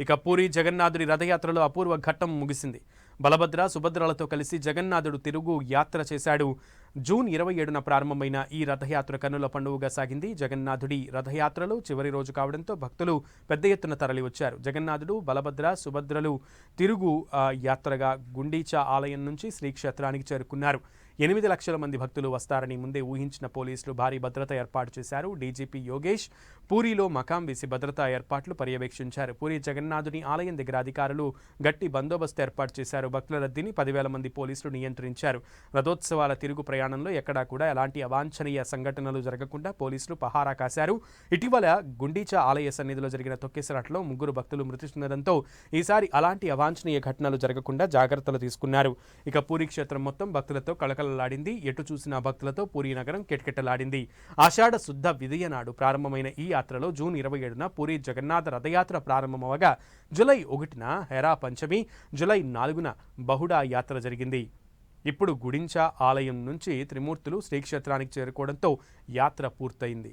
ఇక పూరి జగన్నాథుడి రథయాత్రలో అపూర్వ ఘట్టం ముగిసింది. బలభద్ర సుభద్రలతో కలిసి జగన్నాథుడు తిరుగు యాత్ర చేశాడు. జూన్ ఇరవై ఏడున ప్రారంభమైన ఈ రథయాత్ర కన్నుల పండుగగా సాగింది. జగన్నాథుడి రథయాత్రలో చివరి రోజు కావడంతో భక్తులు పెద్ద ఎత్తున తరలివచ్చారు జగన్నాథుడు బలభద్ర సుభద్రలు తిరుగు యాత్రగా గుండీచా ఆలయం నుంచి శ్రీక్షేత్రానికి చేరుకున్నారు. ఎనిమిది లక్షల మంది భక్తులు వస్తారని ముందే ఊహించిన పోలీసులు భారీ భద్రత ఏర్పాటు చేశారు. డీజీపీ యోగేష్ పూరిలో మకాం వేసి భద్రతా ఏర్పాట్లు పర్యవేక్షించారు. పూరి జగన్నాథుని ఆలయం దగ్గర అధికారులు గట్టి బందోబస్తు ఏర్పాటు చేశారు. భక్తుల రద్దీని పదివేల మంది పోలీసులు నియంత్రించారు. రథోత్సవాల తిరుగు ప్రయాణంలో ఎక్కడా కూడా ఎలాంటి అవాంఛనీయ సంఘటనలు జరగకుండా పోలీసులు పహారా కాశారు. ఇటీవల గుండీచా ఆలయ సన్నిధిలో జరిగిన తొక్కేసలాట్లో ముగ్గురు భక్తులు మృతి చెందడంతో ఈసారి అలాంటి అవాంఛనీయ ఘటనలు జరగకుండా జాగ్రత్తలు తీసుకున్నారు. ఇక పూరి క్షేత్రం మొత్తం భక్తులతో కళకళలాడింది. ఎటు చూసినా భక్తులతో పూరి నగరం కిటకిటలాడింది. ఆషాఢ శుద్ధ విదయ నాడు ప్రారంభమైన ఈ యాత్రలో జూన్ ఇరవై ఏడున పూరి జగన్నాథ రథయాత్ర ప్రారంభమవగా జులై ఒకటిన హెరా పంచమి జులై నాలుగున బహుడా యాత్ర జరిగింది. ఇప్పుడు గుడించా ఆలయం నుంచి త్రిమూర్తులు శ్రీక్షేత్రానికి చేరుకోవడంతో యాత్ర పూర్తయింది.